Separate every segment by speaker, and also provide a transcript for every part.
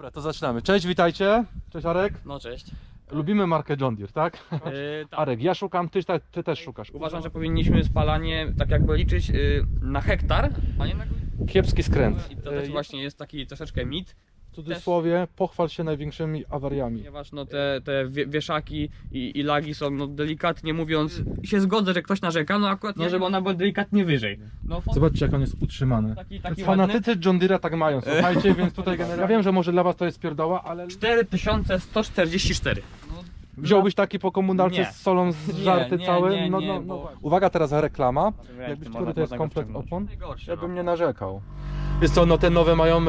Speaker 1: Dobra, to zaczynamy. Cześć, witajcie. Cześć Arek.
Speaker 2: No cześć.
Speaker 1: Lubimy markę John Deere, tak?
Speaker 2: Yy, tak.
Speaker 1: Arek, ja szukam, ty, ty też szukasz.
Speaker 2: Uważam, że powinniśmy spalanie tak jakby liczyć yy, na hektar, a nie na
Speaker 1: Kiepski skręt.
Speaker 2: I to też
Speaker 1: E,
Speaker 2: właśnie jest taki troszeczkę mit,
Speaker 1: W cudzysłowie, pochwal się największymi awariami.
Speaker 2: ponieważ no te, te wie- wieszaki i, i lagi są no delikatnie mówiąc, się zgodzę, że ktoś narzeka, no akurat no żeby ona była delikatnie wyżej. No fon-
Speaker 1: Zobaczcie, jak on jest utrzymany.
Speaker 2: taki, taki ładny.
Speaker 1: Fanatycy John Deere'a tak mają, słuchajcie, więc tutaj generalnie... Ja wiem, że może dla was to jest pierdoła, ale
Speaker 2: 4144. No,
Speaker 1: wziąłbyś taki po komunalce
Speaker 2: Nie.
Speaker 1: z solą z
Speaker 2: Nie,
Speaker 1: żarty cały?
Speaker 2: nie,
Speaker 1: no,
Speaker 2: nie,
Speaker 1: no, no.
Speaker 2: bo-
Speaker 1: Uwaga, teraz reklama. Jakbyś,
Speaker 2: to
Speaker 1: który to jest
Speaker 2: wciągnąć.
Speaker 1: opon? Ja bym
Speaker 2: no.
Speaker 1: nie narzekał. Jest co, no te nowe mają e,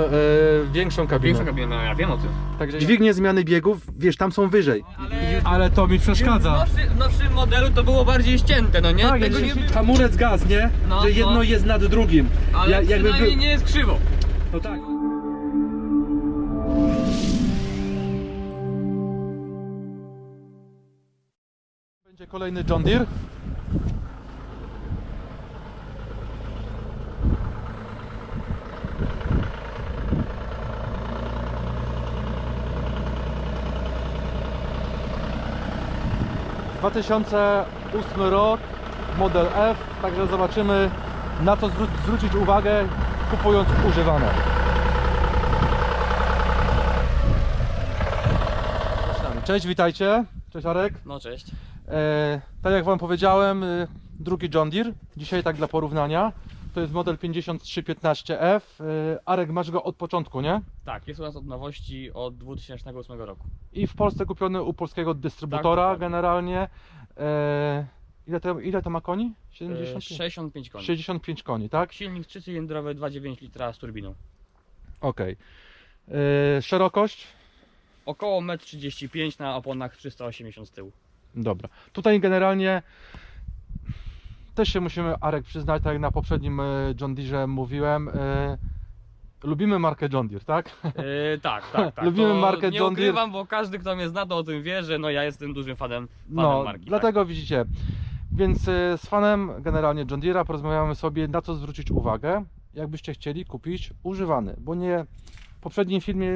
Speaker 1: większą kabinę.
Speaker 2: Większą kabinę, no ja wiem o tym.
Speaker 1: Także dźwignie zmiany biegów, wiesz, tam są wyżej.
Speaker 2: Ale-
Speaker 1: Ale to mi
Speaker 2: W
Speaker 1: przeszkadza.
Speaker 2: w nowszym modelu to było bardziej ścięte, no nie?
Speaker 1: Tak,
Speaker 2: Tego nie
Speaker 1: hamulec gaz, nie?
Speaker 2: No,
Speaker 1: że jedno
Speaker 2: no.
Speaker 1: jest nad drugim.
Speaker 2: Ale
Speaker 1: Ja- jakby
Speaker 2: przynajmniej
Speaker 1: był-
Speaker 2: nie jest krzywo.
Speaker 1: No tak. Kolejny John Deere. Dwa tysiące ósmy rok, model F, także zobaczymy na co zwró- zwrócić uwagę kupując używane. Cześć, witajcie. Cześć Arek.
Speaker 2: No cześć.
Speaker 1: E, tak jak Wam powiedziałem, e, drugi John Deere. Dzisiaj tak dla porównania. To jest model 5315F. E, Arek, masz go od początku, nie?
Speaker 2: Tak, jest u nas od nowości od 2008 roku.
Speaker 1: I w Polsce kupiony u polskiego dystrybutora
Speaker 2: dokładnie.
Speaker 1: generalnie. E, ile, to, ile to ma koni?
Speaker 2: E,
Speaker 1: 75?
Speaker 2: 65 koni.
Speaker 1: 65 koni, tak?
Speaker 2: Silnik trzycylindrowy 2,9 litra z turbiną.
Speaker 1: Okej. E, Szerokość?
Speaker 2: Około 1,35 m na oponach 380 z tyłu.
Speaker 1: Dobra. Tutaj generalnie też się musimy, Arek, przyznać, tak jak na poprzednim e, John Deere mówiłem, e, lubimy markę John Deere, tak?
Speaker 2: E, tak, tak, tak.
Speaker 1: Lubimy
Speaker 2: To
Speaker 1: markę
Speaker 2: nie
Speaker 1: John Deere.
Speaker 2: ukrywam, bo każdy kto mnie zna to o tym wie, że no ja jestem dużym fanem, fanem
Speaker 1: No,
Speaker 2: marki. tak.
Speaker 1: dlatego widzicie. Więc z fanem generalnie John Deere'a porozmawiamy sobie, na co zwrócić uwagę, jakbyście chcieli kupić używany, bo nie w poprzednim filmie,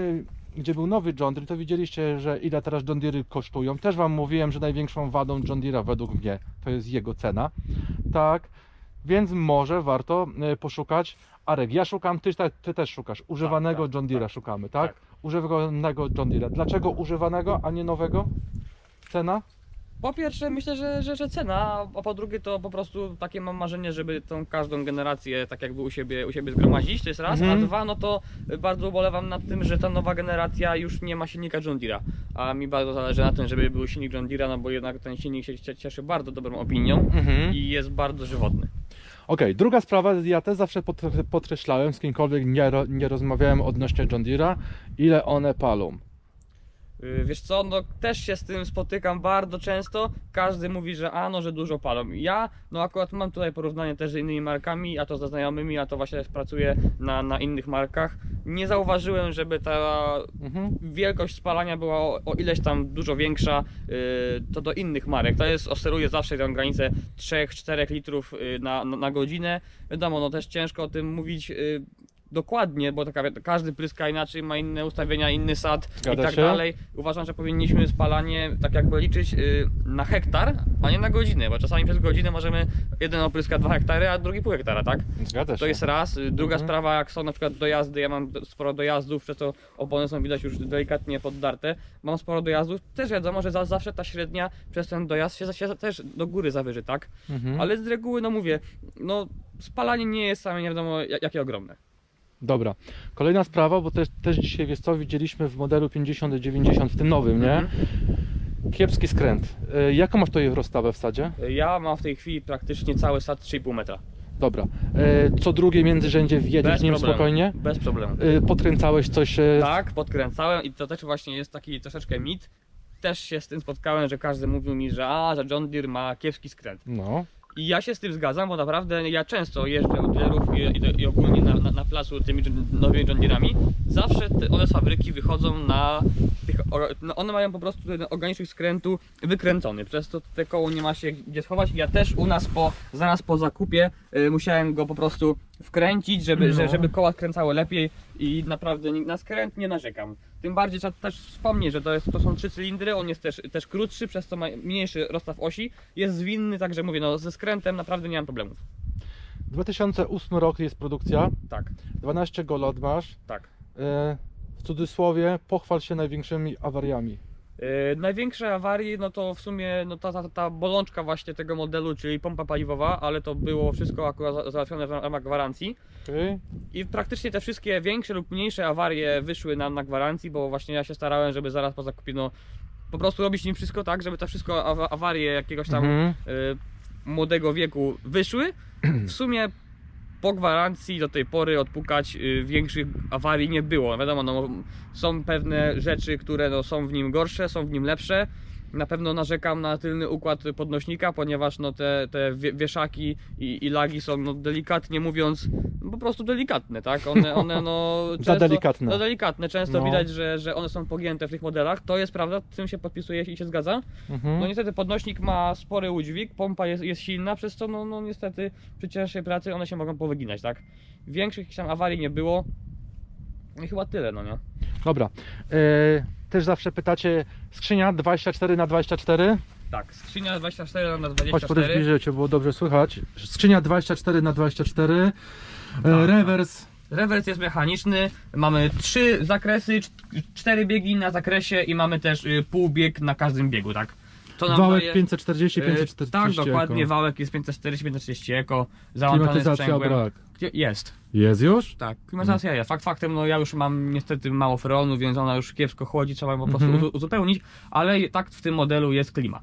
Speaker 1: gdzie był nowy John Deere, to widzieliście, że ile teraz John Deere kosztują. Też Wam mówiłem, że największą wadą John Deere'a według mnie to jest jego cena. Tak, więc może warto e, poszukać. Arek, ja szukam, ty, ty też szukasz. Używanego
Speaker 2: tak,
Speaker 1: John Deere'a
Speaker 2: tak.
Speaker 1: szukamy, tak?
Speaker 2: Tak.
Speaker 1: Używanego John Deere'a. Dlaczego używanego, a nie nowego? Cena?
Speaker 2: Po pierwsze myślę, że, że, że cena, a po drugie to po prostu takie mam marzenie, żeby tą każdą generację tak jakby u siebie, u siebie zgromadzić, to jest raz,
Speaker 1: Mhm.
Speaker 2: a dwa no to bardzo ubolewam nad tym, że ta nowa generacja już nie ma silnika John Deere'a, a mi bardzo zależy na tym, żeby był silnik John Deere'a, no bo jednak ten silnik się cie- cieszy bardzo dobrą opinią
Speaker 1: Mhm.
Speaker 2: i jest bardzo żywotny.
Speaker 1: Okej, druga sprawa, ja też zawsze pod- podkreślałem, z kimkolwiek nie, ro- nie rozmawiałem odnośnie John Deere'a, ile one palą.
Speaker 2: Yy, Wiesz co, no też się z tym spotykam bardzo często. Każdy mówi, że a no, że dużo palą. Ja, no akurat mam tutaj porównanie też z innymi markami, a to ze znajomymi, a to właśnie pracuję na, na innych markach. Nie zauważyłem, żeby ta
Speaker 1: Mhm.
Speaker 2: wielkość spalania była o, o ileś tam dużo większa yy, to do innych marek. To jest, osteruję zawsze tę granicę 3-4 litrów yy, na, na, na godzinę. Wiadomo, no też ciężko o tym mówić yy, dokładnie, bo taka, każdy pryska inaczej, ma inne ustawienia, inny sad
Speaker 1: Zgadza
Speaker 2: i tak
Speaker 1: się.
Speaker 2: dalej. Uważam, że powinniśmy spalanie tak jakby liczyć yy, na hektar, a nie na godzinę, bo czasami przez godzinę możemy jeden opryska 2 hektary, a drugi pół hektara, tak?
Speaker 1: Zgadza się.
Speaker 2: To jest raz. Y, Druga
Speaker 1: Mhm.
Speaker 2: sprawa, jak są na przykład dojazdy, ja mam sporo dojazdów, przez to opony są widać już delikatnie poddarte. Mam sporo dojazdów, też wiadomo, że za, zawsze ta średnia przez ten dojazd się, się też do góry zawyży, tak?
Speaker 1: Mhm.
Speaker 2: Ale z reguły, no mówię, no spalanie nie jest same nie wiadomo ja- jakie ogromne.
Speaker 1: Dobra. Kolejna sprawa, bo też, też dzisiaj, wiesz co, widzieliśmy w modelu 50-90, w tym nowym, nie?
Speaker 2: Mhm.
Speaker 1: Kiepski skręt. Y, jaką masz tutaj rozstawę w sadzie?
Speaker 2: Y, Ja mam w tej chwili praktycznie cały sad 3,5 metra.
Speaker 1: Dobra. Y, co drugie międzyrzędzie wjedziesz
Speaker 2: Bez
Speaker 1: nim
Speaker 2: problemu.
Speaker 1: spokojnie?
Speaker 2: Bez problemu.
Speaker 1: Y, podkręcałeś coś... y,
Speaker 2: Tak, podkręcałem i to też właśnie jest taki troszeczkę mit. Też się z tym spotkałem, że każdy mówił mi, że a, że John Deere ma kiepski skręt.
Speaker 1: No.
Speaker 2: I ja się z tym zgadzam, bo naprawdę ja często jeżdżę od dealerów i, i, i ogólnie na, na, na placu tymi nowymi John Deere'ami. Zawsze te, one z fabryki wychodzą na tych, no one mają po prostu ten ogranicznik skrętu wykręcony, przez to te koło nie ma się gdzie schować. Ja też u nas po, zaraz po zakupie y, musiałem go po prostu wkręcić, żeby,
Speaker 1: No.
Speaker 2: że, żeby koła skręcały lepiej i naprawdę na skręt nie narzekam. Tym bardziej trzeba też wspomnieć, że to, jest, to są trzy cylindry, on jest też, też krótszy, przez to ma mniejszy rozstaw osi, jest zwinny, także mówię, no ze skrętem naprawdę nie mam problemów.
Speaker 1: 2008 rok jest produkcja,
Speaker 2: Tak,
Speaker 1: 12 go lat masz.
Speaker 2: tak.
Speaker 1: E, w cudzysłowie pochwal się największymi awariami.
Speaker 2: Yy, największe awarie, no to w sumie no ta, ta, ta bolączka właśnie tego modelu, czyli pompa paliwowa, ale to było wszystko akurat za- załatwione w ramach gwarancji.
Speaker 1: Okay?
Speaker 2: I praktycznie te wszystkie większe lub mniejsze awarie wyszły nam na gwarancji, bo właśnie ja się starałem, żeby zaraz po zakupie, no po prostu robić nim wszystko tak, żeby te wszystko awa- awarie jakiegoś tam
Speaker 1: Mhm.
Speaker 2: y, młodego wieku wyszły. W sumie po gwarancji do tej pory odpukać y, większych awarii nie było. Wiadomo, no, są pewne rzeczy, które no, są w nim gorsze, są w nim lepsze. Na pewno narzekam na tylny układ podnośnika, ponieważ no, te, te wie- wieszaki i, i lagi są no, delikatnie mówiąc po prostu delikatne, tak? One, one no,
Speaker 1: Za delikatne.
Speaker 2: Za delikatne. Często
Speaker 1: No.
Speaker 2: widać, że, że one są pogięte w tych modelach. To jest prawda, z tym się podpisuję i się zgadza.
Speaker 1: Mhm.
Speaker 2: No niestety podnośnik ma spory udźwig, pompa jest, jest silna, przez co no, no niestety przy cięższej pracy one się mogą powyginać, tak? Większych tam awarii nie było. I chyba tyle, no nie?
Speaker 1: Dobra. E, też zawsze pytacie, skrzynia 24 na 24
Speaker 2: Tak, skrzynia 24 na
Speaker 1: Chodź podejść
Speaker 2: 24
Speaker 1: bliżej, cię było dobrze słychać. Skrzynia 24 na 24 e,
Speaker 2: tak.
Speaker 1: rewers.
Speaker 2: Rewers jest mechaniczny, mamy trzy zakresy, cz- cztery biegi na zakresie i mamy też y, półbieg na każdym biegu, tak? To nam
Speaker 1: Wałek
Speaker 2: daje-
Speaker 1: 540,
Speaker 2: y,
Speaker 1: 540
Speaker 2: Tak, dokładnie,
Speaker 1: eko.
Speaker 2: wałek jest 540-540 eko,
Speaker 1: Klimatyzacja
Speaker 2: sprzęgłem.
Speaker 1: brak.
Speaker 2: Gdzie- Jest.
Speaker 1: Jest już?
Speaker 2: Tak, klimatyzacja jest. Fakt faktem, no ja już mam niestety mało freonu, więc ona już kiepsko chłodzi, trzeba ją po prostu
Speaker 1: Mhm.
Speaker 2: uzu- uzupełnić, ale tak w tym modelu jest klima.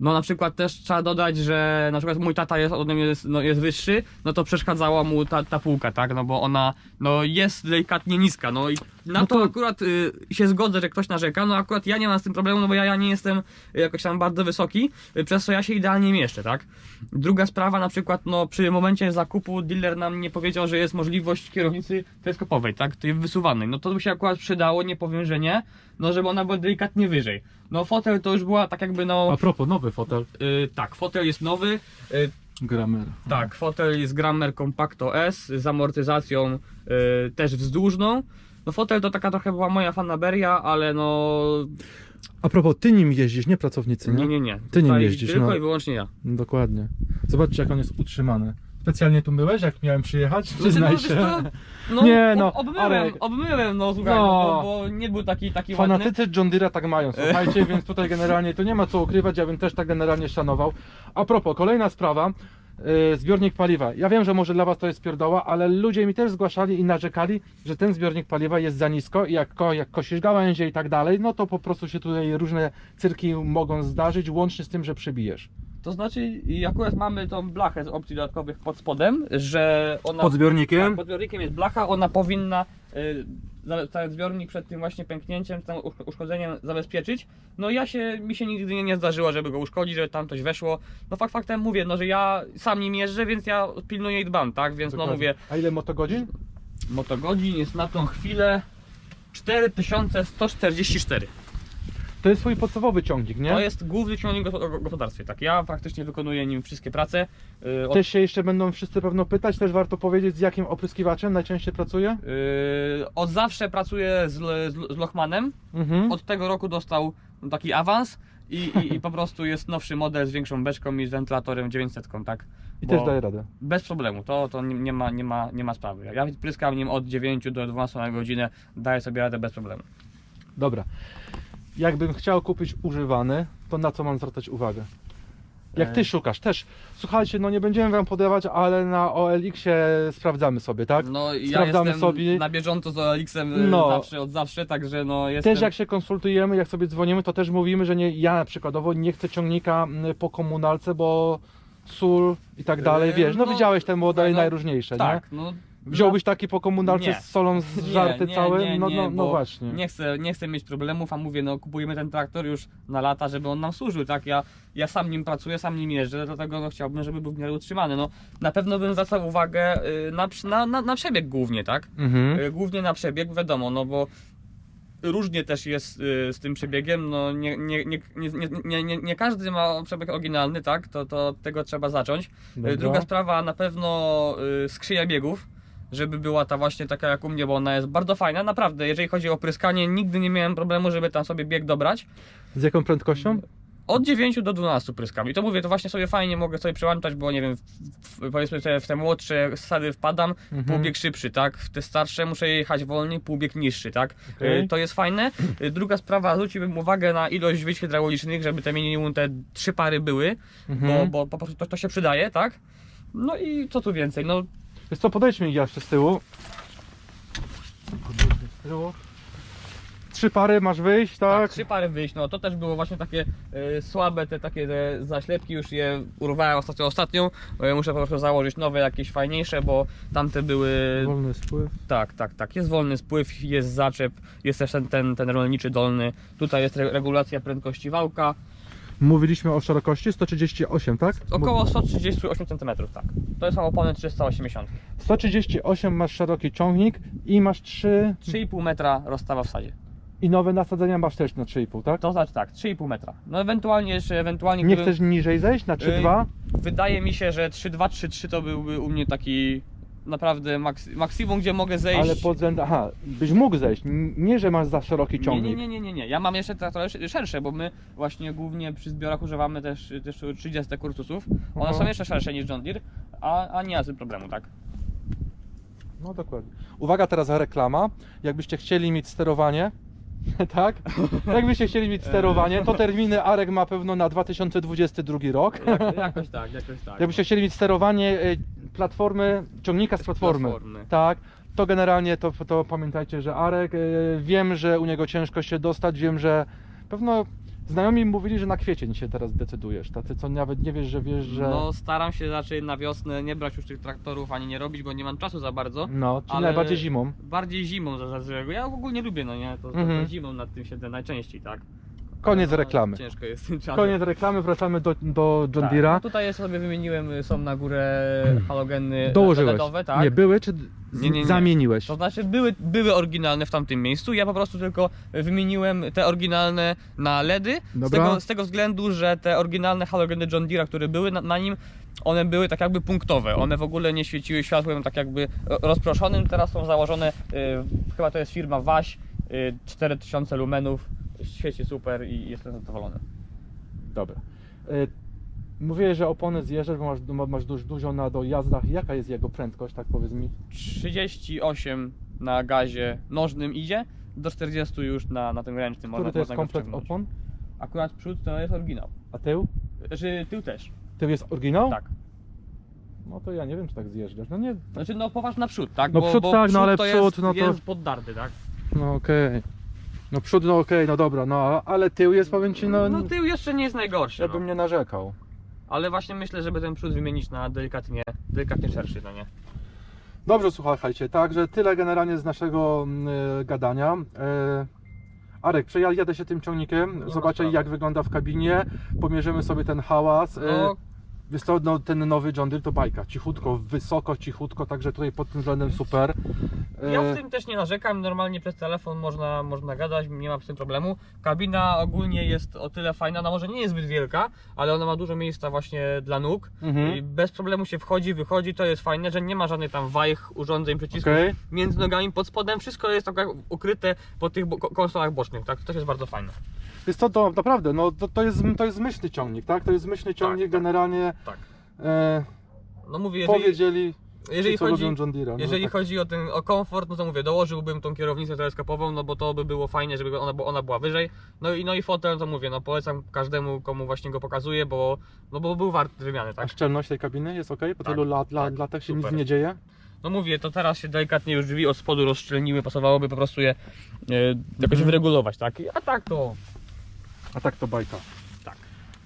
Speaker 2: No na przykład też trzeba dodać, że na przykład mój tata jest ode mnie jest, no, jest wyższy, no to przeszkadzała mu ta, ta półka, tak, no bo ona no, jest delikatnie niska, no i na
Speaker 1: No
Speaker 2: to,
Speaker 1: to-
Speaker 2: akurat y, się zgodzę, że ktoś narzeka, no akurat ja nie mam z tym problemu, no bo ja, ja nie jestem jakoś tam bardzo wysoki, y, przez co ja się idealnie mieszczę, tak. Druga sprawa, na przykład, no przy momencie zakupu dealer nam nie powiedział, że jest możliwość kierownicy teleskopowej, tak, tej wysuwanej, no to by się akurat przydało, nie powiem, że nie, no żeby ona była delikatnie wyżej. No fotel to już była tak jakby no,
Speaker 1: A propos, nowy fotel.
Speaker 2: y, tak, fotel jest nowy, y,
Speaker 1: Gramer.
Speaker 2: tak, fotel jest Grammer Compacto S z amortyzacją y, też wzdłużną. No fotel to taka trochę była moja fanaberia, ale no
Speaker 1: A propos, ty nim jeździsz, nie pracownicy, nie?
Speaker 2: nie, nie, nie.
Speaker 1: Ty nim
Speaker 2: Tutaj
Speaker 1: jeździsz,
Speaker 2: Tylko
Speaker 1: no.
Speaker 2: i wyłącznie ja.
Speaker 1: No, Dokładnie. Zobaczcie, jak on jest utrzymany. Specjalnie tu byłeś, jak miałem przyjechać?
Speaker 2: Znaczy,
Speaker 1: Przyznaj
Speaker 2: no, wiesz
Speaker 1: się.
Speaker 2: co? No,
Speaker 1: Nie, no,
Speaker 2: ob- obmyłem,
Speaker 1: Arek.
Speaker 2: obmyłem, no słuchaj,
Speaker 1: No.
Speaker 2: no. bo, bo nie był taki, taki ładny.
Speaker 1: Fanatycy John Deere'a tak mają, słuchajcie, więc tutaj generalnie to nie ma co ukrywać, ja bym też tak generalnie szanował. A propos, kolejna sprawa, zbiornik paliwa. Ja wiem, że może dla Was to jest pierdoła, ale ludzie mi też zgłaszali i narzekali, że ten zbiornik paliwa jest za nisko i jak, ko, jak kosisz gałęzie i tak dalej, no to po prostu się tutaj różne cyrki mogą zdarzyć, łącznie z tym, że przybijesz.
Speaker 2: To znaczy, i akurat mamy tą blachę z opcji dodatkowych pod spodem, że ona...
Speaker 1: Pod zbiornikiem?
Speaker 2: Tak, pod zbiornikiem jest blacha, ona powinna y, zbiornik przed tym właśnie pęknięciem, tym usz- uszkodzeniem zabezpieczyć. No ja się, mi się nigdy nie, nie zdarzyło, żeby go uszkodzić, żeby tam coś weszło. No fakt faktem mówię, no że ja sam nim jeżdżę, więc ja pilnuję i dbam, tak? Więc no
Speaker 1: Dokładnie.
Speaker 2: mówię,
Speaker 1: A ile motogodzin?
Speaker 2: motogodzin jest na tą chwilę 4144.
Speaker 1: To jest swój podstawowy ciągnik, nie?
Speaker 2: To jest główny ciągnik w gospod- gospodarstwie, tak? Ja faktycznie wykonuję nim wszystkie prace. y, od
Speaker 1: Też się jeszcze będą wszyscy pewno pytać, też warto powiedzieć z jakim opryskiwaczem najczęściej pracuje?
Speaker 2: Yy, od zawsze pracuję z, z, z Lochmanem.
Speaker 1: Mhm.
Speaker 2: Od tego roku dostał taki awans i, i, i po prostu jest nowszy model z większą beczką i z wentylatorem 900, tak?
Speaker 1: I
Speaker 2: Bo
Speaker 1: też daje radę.
Speaker 2: Bez problemu, to, to nie, nie, ma, nie, ma, nie ma sprawy. Ja pryskam nim od 9 do 12 na godzinę, daję sobie radę bez problemu.
Speaker 1: Dobra. Jakbym chciał kupić używany, to na co mam zwracać uwagę? Jak ty
Speaker 2: E.
Speaker 1: szukasz, też. Słuchajcie, no nie będziemy wam podawać, ale na OLX-ie sprawdzamy sobie, tak?
Speaker 2: No ja
Speaker 1: Sprawdzamy
Speaker 2: jestem
Speaker 1: sobie.
Speaker 2: na bieżąco z OLX-em
Speaker 1: No.
Speaker 2: no. zawsze, od zawsze, także no jestem...
Speaker 1: Też jak się konsultujemy, jak sobie dzwonimy, to też mówimy, że nie, ja przykładowo nie chcę ciągnika mm, po komunalce, bo sól i tak dalej,
Speaker 2: Yy,
Speaker 1: wiesz, no,
Speaker 2: no,
Speaker 1: widziałeś te modele
Speaker 2: no,
Speaker 1: najróżniejsze,
Speaker 2: Tak, no...
Speaker 1: nie? Wziąłbyś taki po komunalce
Speaker 2: Nie.
Speaker 1: z solą zżarty
Speaker 2: nie,
Speaker 1: cały?
Speaker 2: nie,
Speaker 1: no,
Speaker 2: nie,
Speaker 1: no, no
Speaker 2: bo
Speaker 1: właśnie.
Speaker 2: Nie chcę, nie chcę mieć problemów, a mówię, no kupujemy ten traktor już na lata, żeby on nam służył, tak? Ja, ja sam nim pracuję, sam nim jeżdżę, dlatego no, chciałbym, żeby był w miarę utrzymany. No, na pewno bym zwracał uwagę y, na, przy- na, na, na przebieg głównie, tak?
Speaker 1: Mhm.
Speaker 2: Y, Głównie na przebieg, wiadomo, no bo różnie też jest y, z tym przebiegiem. No, nie, nie, nie, nie, nie, nie, nie każdy ma przebieg oryginalny, tak? To, to od tego trzeba zacząć. Y,
Speaker 1: Dobra.
Speaker 2: Druga sprawa, na pewno y, skrzynia biegów. Żeby była ta właśnie taka jak u mnie, bo ona jest bardzo fajna. Naprawdę, jeżeli chodzi o pryskanie, nigdy nie miałem problemu, żeby tam sobie bieg dobrać.
Speaker 1: Z jaką prędkością?
Speaker 2: Od 9 do 12 pryskam. I to mówię, to właśnie sobie fajnie mogę sobie przełączać, bo nie wiem, w, w, powiedzmy sobie w te młodsze sady wpadam,
Speaker 1: Mhm.
Speaker 2: półbieg szybszy, tak? W te starsze muszę jechać wolniej, półbieg niższy, tak?
Speaker 1: Okej.
Speaker 2: Y, To jest fajne. Y, Druga sprawa, zwróciłbym uwagę na ilość wyjść hydraulicznych, żeby te minimum te trzy pary były,
Speaker 1: Mhm.
Speaker 2: bo, bo po prostu to, to się przydaje, tak? No i co tu więcej, no
Speaker 1: Wiesz co, podejdźmy jeszcze z tyłu. Z tyłu. Trzy pary masz wyjść,
Speaker 2: tak,
Speaker 1: tak?
Speaker 2: trzy pary wyjść, no to też było właśnie takie y, słabe, te takie te zaślepki, już je urwałem ostatnio ostatnią, y, muszę po prostu założyć nowe, jakieś fajniejsze, bo tamte były
Speaker 1: Wolny spływ.
Speaker 2: Tak, tak, tak. Jest wolny spływ, jest zaczep, jest też ten, ten, ten rolniczy dolny. Tutaj jest re- regulacja prędkości wałka.
Speaker 1: Mówiliśmy o szerokości 138, tak?
Speaker 2: Około 138 cm, tak. To są opony 380.
Speaker 1: 138 masz szeroki ciągnik i masz 3
Speaker 2: 3,5 metra rozstawa w sadzie.
Speaker 1: i nowe nasadzenia masz też na 3,5, tak?
Speaker 2: To znaczy tak, 3,5 metra. No ewentualnie jeszcze, ewentualnie
Speaker 1: Nie
Speaker 2: gdybym-
Speaker 1: chcesz niżej zejść na 3,2?
Speaker 2: Wydaje mi się, że 3,2, 3,3 to byłby u mnie taki naprawdę maks maksimum, gdzie mogę zejść.
Speaker 1: Ale pod względem, aha, byś mógł zejść, nie że masz za szeroki ciągnik.
Speaker 2: nie, nie, nie, nie, nie. Ja mam jeszcze trochę sz- szersze, bo my właśnie głównie przy zbiorach używamy też, też 30 kurtusów. One
Speaker 1: Aha.
Speaker 2: są jeszcze szersze niż John Deere, a, a nie ma z tym problemu, tak?
Speaker 1: No dokładnie. Uwaga teraz reklama. Jakbyście chcieli mieć sterowanie, tak? Jakbyście chcieli mieć sterowanie, to terminy Arek ma pewno na 2022 rok.
Speaker 2: Jak, jakoś tak, jakoś tak.
Speaker 1: Jakbyście chcieli mieć sterowanie y, platformy, ciągnika z platformy,
Speaker 2: Platformy.
Speaker 1: tak? To generalnie to, to pamiętajcie, że Arek, y, wiem, że u niego ciężko się dostać, wiem, że pewno znajomi mówili, że na kwiecień się teraz decydujesz, tacy co nawet nie wiesz, że wiesz, że...
Speaker 2: No staram się raczej na wiosnę nie brać już tych traktorów, ani nie robić, bo nie mam czasu za bardzo.
Speaker 1: No, czyli
Speaker 2: ale-
Speaker 1: najbardziej zimą.
Speaker 2: Bardziej zimą za- za złego. Ja ogólnie lubię, no nie? To, to,
Speaker 1: Mhm.
Speaker 2: to zimą nad tym siedzę najczęściej, tak?
Speaker 1: Koniec
Speaker 2: no,
Speaker 1: reklamy.
Speaker 2: Ciężko jest tym czasem.
Speaker 1: Koniec reklamy, wracamy do, do John
Speaker 2: Tak,
Speaker 1: Deere'a.
Speaker 2: no tutaj jeszcze sobie wymieniłem, y, są na górę halogeny
Speaker 1: Dołożyłeś.
Speaker 2: Tak?
Speaker 1: Nie, były czy
Speaker 2: Nie, nie, nie.
Speaker 1: zamieniłeś?
Speaker 2: To znaczy były, były oryginalne w tamtym miejscu, ja po prostu tylko wymieniłem te oryginalne na LEDy z tego, z tego względu, że te oryginalne halogeny John Deere'a, które były na, na nim, one były tak jakby punktowe, one w ogóle nie świeciły światłem tak jakby rozproszonym, teraz są założone, y, chyba to jest firma Waś, y, 4000 lumenów, świeci super i jestem zadowolony.
Speaker 1: Dobra. Y, Mówiłeś, że opony zjeżdżasz, bo masz, ma- masz dość dużo na dojazdach. Jaka jest jego prędkość, tak powiedz mi?
Speaker 2: 38 na gazie nożnym idzie, do 40 już na, na tym ręcznym
Speaker 1: Który
Speaker 2: można,
Speaker 1: to jest
Speaker 2: można go
Speaker 1: komplet
Speaker 2: wciągnąć.
Speaker 1: opon?
Speaker 2: Akurat przód to jest oryginał.
Speaker 1: A tył?
Speaker 2: Znaczy tył też.
Speaker 1: Tył jest oryginał?
Speaker 2: Tak.
Speaker 1: No to ja nie wiem, czy tak zjeżdżasz. No nie,
Speaker 2: Znaczy no poważny na przód, tak?
Speaker 1: No przód tak, no ale
Speaker 2: to
Speaker 1: przód,
Speaker 2: jest,
Speaker 1: no to-
Speaker 2: jest poddarty, tak?
Speaker 1: no okej. No przód, no okej, no dobra, no ale tył jest, powiem ci, no,
Speaker 2: No tył jeszcze nie jest najgorszy,
Speaker 1: ja
Speaker 2: no.
Speaker 1: bym nie narzekał.
Speaker 2: Ale właśnie myślę, żeby ten przód wymienić na delikatnie, delikatnie szerszy, no nie?
Speaker 1: Dobrze, słuchajcie, także tyle generalnie z naszego y, gadania. Y, Arek, przejadę się tym ciągnikiem,
Speaker 2: ma
Speaker 1: zobaczę
Speaker 2: sprawy.
Speaker 1: jak wygląda w kabinie, pomierzymy sobie ten hałas. y,
Speaker 2: No,
Speaker 1: Wiesz co, no, ten nowy John Deere to bajka, cichutko, wysoko, cichutko, także tutaj pod tym względem super.
Speaker 2: ja
Speaker 1: E,
Speaker 2: w tym też nie narzekam, normalnie przez telefon można, można gadać, nie ma z tym problemu. Kabina ogólnie jest o tyle fajna, ona może nie jest zbyt wielka, ale ona ma dużo miejsca właśnie dla nóg.
Speaker 1: Mhm.
Speaker 2: I bez problemu się wchodzi, wychodzi, to jest fajne, że nie ma żadnych tam wajch, urządzeń, przycisków
Speaker 1: Okej.
Speaker 2: między nogami, pod spodem, wszystko jest tak ukryte po tych bo- konsolach bocznych, tak? To też jest bardzo fajne.
Speaker 1: Wiesz co, to naprawdę, no to, to, jest, to jest myślny ciągnik, tak? To jest myślny ciągnik,
Speaker 2: tak.
Speaker 1: generalnie
Speaker 2: Tak.
Speaker 1: e,
Speaker 2: No mówię, jeżeli,
Speaker 1: powiedzieli,
Speaker 2: jeżeli
Speaker 1: ci, co
Speaker 2: chodzi,
Speaker 1: Deere'a. No,
Speaker 2: jeżeli
Speaker 1: tak.
Speaker 2: chodzi o ten o komfort, no to mówię, dołożyłbym tą kierownicę teleskopową, no bo to by było fajnie, żeby ona, bo ona była wyżej. No i, no i fotel, to mówię, no polecam każdemu, komu właśnie go pokazuję, bo, no bo był wart wymiany,
Speaker 1: A
Speaker 2: tak?
Speaker 1: szczelność tej kabiny jest ok? Po
Speaker 2: Tak,
Speaker 1: tylu lat, lat,
Speaker 2: tak,
Speaker 1: latach się
Speaker 2: super.
Speaker 1: nic nie dzieje?
Speaker 2: No mówię, to teraz się delikatnie już drzwi od spodu rozszczelniły, pasowałoby po prostu je e, jakoś
Speaker 1: Mhm.
Speaker 2: wyregulować, tak? A tak to...
Speaker 1: A tak to bajka.
Speaker 2: Tak.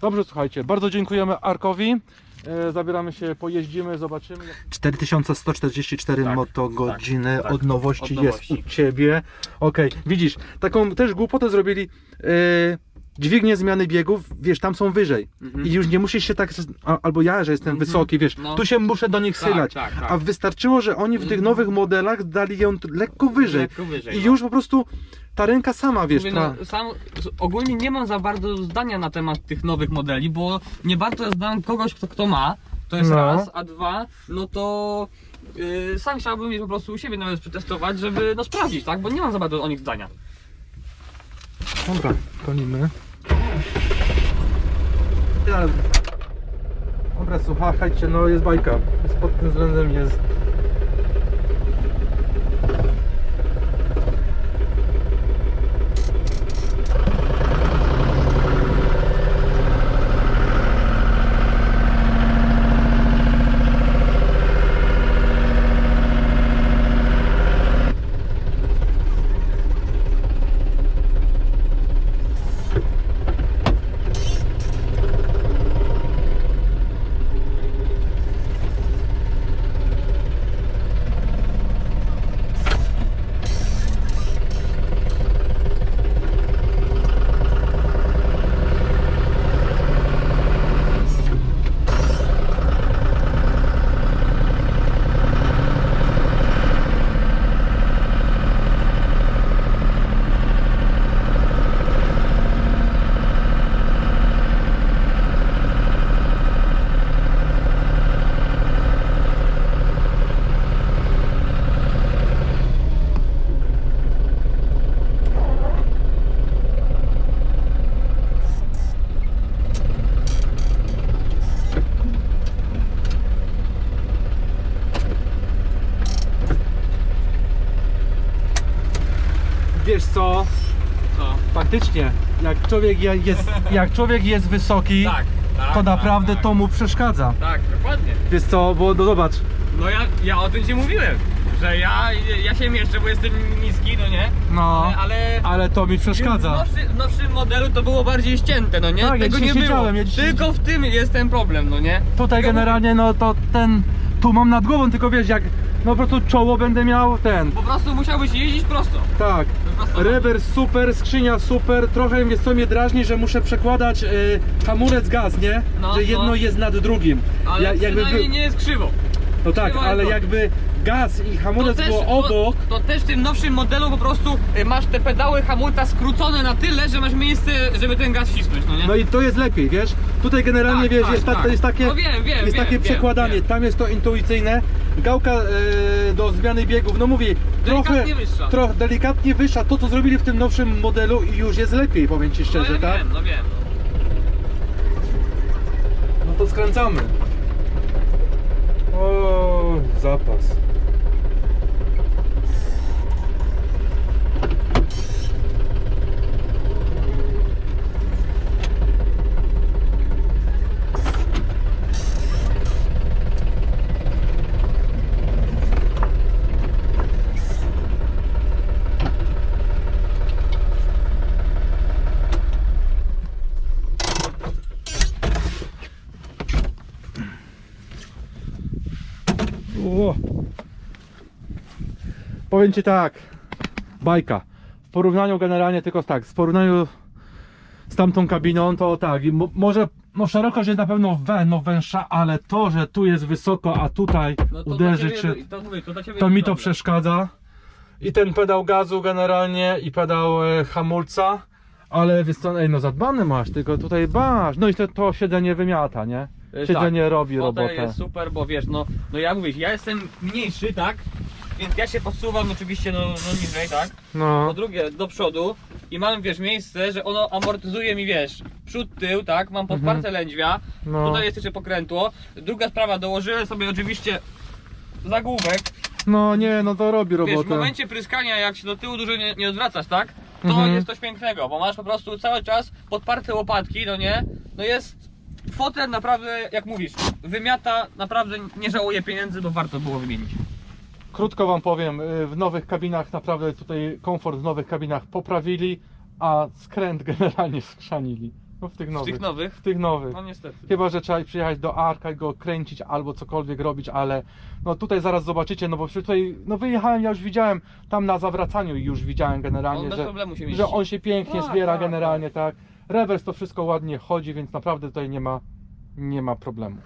Speaker 1: Dobrze, słuchajcie, bardzo dziękujemy Arkowi. E, zabieramy się, pojeździmy, zobaczymy. 4144
Speaker 2: Tak,
Speaker 1: motogodziny
Speaker 2: tak, tak,
Speaker 1: od nowości
Speaker 2: od nowości.
Speaker 1: jest u Ciebie. Okej, widzisz, taką też głupotę zrobili. E, dźwignie zmiany biegów, wiesz, tam są wyżej.
Speaker 2: Mhm.
Speaker 1: I już nie musisz się tak, a- albo ja, że jestem
Speaker 2: Mhm.
Speaker 1: wysoki, wiesz,
Speaker 2: No.
Speaker 1: tu się muszę do nich
Speaker 2: Tak,
Speaker 1: sylać.
Speaker 2: tak, tak.
Speaker 1: A wystarczyło, że oni w tych
Speaker 2: Mhm.
Speaker 1: nowych modelach dali ją t- lekko wyżej.
Speaker 2: Lekko wyżej,
Speaker 1: I
Speaker 2: no.
Speaker 1: już po prostu ta ręka sama, wiesz,
Speaker 2: Mówię,
Speaker 1: ta...
Speaker 2: no, sam, ogólnie nie mam za bardzo zdania na temat tych nowych modeli, bo nie bardzo znam kogoś, kto, kto ma. To jest
Speaker 1: No.
Speaker 2: raz, a dwa, no to yy, sam chciałbym je po prostu u siebie nawet przetestować, żeby no sprawdzić, tak? Bo nie mam za bardzo o nich zdania.
Speaker 1: Dobra, gonimy. Ale... Dobra, słuchajcie, no jest bajka. Pod tym względem jest... Wiesz co,
Speaker 2: Co?
Speaker 1: Faktycznie, jak człowiek je- jest, jak człowiek jest wysoki,
Speaker 2: Tak, tak.
Speaker 1: to naprawdę
Speaker 2: tak,
Speaker 1: to mu przeszkadza.
Speaker 2: Tak, dokładnie.
Speaker 1: Wiesz co, bo no zobacz,
Speaker 2: No ja, ja o tym ci mówiłem, że ja, ja się mieszczę, bo jestem niski, no nie?
Speaker 1: no,
Speaker 2: Ale, ale
Speaker 1: ale to mi
Speaker 2: W
Speaker 1: przeszkadza.
Speaker 2: nowszy, w nowszym modelu to było bardziej ścięte, no nie?
Speaker 1: Tak, ja
Speaker 2: Tego
Speaker 1: dzisiaj
Speaker 2: nie było.
Speaker 1: siedziałem, ja dzisiaj
Speaker 2: Tylko w tym jest ten problem, no nie?
Speaker 1: Tutaj
Speaker 2: Tylko
Speaker 1: generalnie no to ten, tu mam nad głową, tylko wiesz jak, no po prostu czoło będę miał ten,
Speaker 2: Po prostu musiałbyś jeździć prosto.
Speaker 1: tak. Rewers super, skrzynia super, trochę jest co mnie drażni, że muszę przekładać y, hamulec gaz, nie?
Speaker 2: No,
Speaker 1: że jedno
Speaker 2: no.
Speaker 1: jest nad drugim.
Speaker 2: Ale
Speaker 1: Ja- jakby by-
Speaker 2: nie jest krzywo.
Speaker 1: No tak,
Speaker 2: Krzywa
Speaker 1: ale
Speaker 2: jest
Speaker 1: jakby gaz i hamulec było
Speaker 2: to,
Speaker 1: obok,
Speaker 2: to też w tym nowszym modelu po prostu y, masz te pedały hamulca skrócone na tyle, że masz miejsce, żeby ten gaz wcisnąć, no nie?
Speaker 1: no i to jest lepiej, wiesz? Tutaj generalnie
Speaker 2: Tak,
Speaker 1: wiesz,
Speaker 2: tak,
Speaker 1: jest, ta,
Speaker 2: tak.
Speaker 1: to jest takie,
Speaker 2: No wiem, wiem,
Speaker 1: jest
Speaker 2: wiem,
Speaker 1: takie przekładanie, tam jest to intuicyjne. Gałka e, do zmiany biegów, no mówię, trochę
Speaker 2: Delikatnie wyższa.
Speaker 1: trochę delikatnie wyższa, to co zrobili w tym nowszym modelu i już jest lepiej, powiem Ci szczerze,
Speaker 2: no, ja
Speaker 1: tak?
Speaker 2: wiem, no wiem.
Speaker 1: No to skręcamy. O, zapas. O. Powiem Ci tak, bajka. W porównaniu generalnie tylko tak, w porównaniu z tamtą kabiną to tak, może no szerokość jest na pewno wę, no węższa, ale to, że tu jest wysoko, a tutaj
Speaker 2: No to
Speaker 1: uderzy,
Speaker 2: dla
Speaker 1: czy,
Speaker 2: ciebie, to, mówię, to, ciebie
Speaker 1: to mi to przeszkadza. I ten pedał gazu generalnie i pedał e, hamulca, ale wiesz co, ej no zadbany masz, tylko tutaj masz, no i to, to siedzenie wymiata, nie?
Speaker 2: E,
Speaker 1: Siedzenie
Speaker 2: tak.
Speaker 1: robi robotę.
Speaker 2: jest super, bo wiesz, no, no ja mówię, ja jestem mniejszy, tak? Więc ja się podsuwam oczywiście no, no niżej, tak?
Speaker 1: No.
Speaker 2: Po drugie do przodu i mam, wiesz, miejsce, że ono amortyzuje mi, wiesz, przód, tył, tak? Mam podparte lędźwia,
Speaker 1: Mhm. No.
Speaker 2: tutaj jest jeszcze pokrętło. Druga sprawa, dołożyłem sobie oczywiście zagłówek.
Speaker 1: No nie, no to robi
Speaker 2: Wiesz, w
Speaker 1: robotę.
Speaker 2: momencie pryskania, jak się do tyłu dużo nie, nie odwracasz, tak? To
Speaker 1: Mhm.
Speaker 2: jest coś pięknego, bo masz po prostu cały czas podparte łopatki, no nie? No jest fotel naprawdę, jak mówisz, wymiata, naprawdę nie żałuję pieniędzy, bo warto było wymienić.
Speaker 1: Krótko wam powiem, y, w nowych kabinach naprawdę tutaj komfort w nowych kabinach poprawili, a skręt generalnie skrzanili. No w tych nowych.
Speaker 2: tych nowych?
Speaker 1: W tych nowych.
Speaker 2: No niestety.
Speaker 1: Chyba, że trzeba przyjechać do Arka i go kręcić albo cokolwiek robić, ale no tutaj zaraz zobaczycie, no bo przy tutaj, no wyjechałem, ja już widziałem tam na zawracaniu już widziałem generalnie, że, że on się pięknie
Speaker 2: Tak,
Speaker 1: zbiera
Speaker 2: tak,
Speaker 1: generalnie, tak. Rewers to wszystko ładnie chodzi, więc naprawdę tutaj nie ma, nie ma problemu.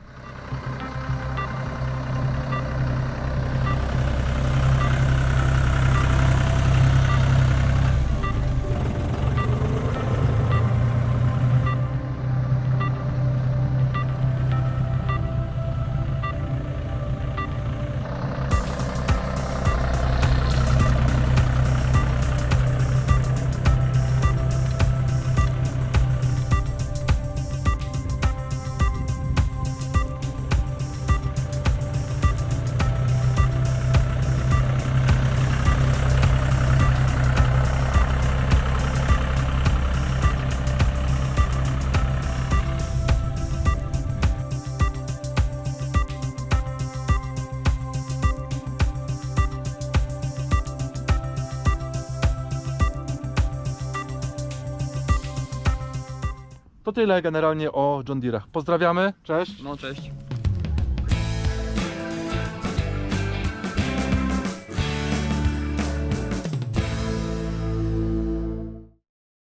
Speaker 1: To tyle generalnie o John Deere'ach. Pozdrawiamy, cześć.
Speaker 2: No cześć.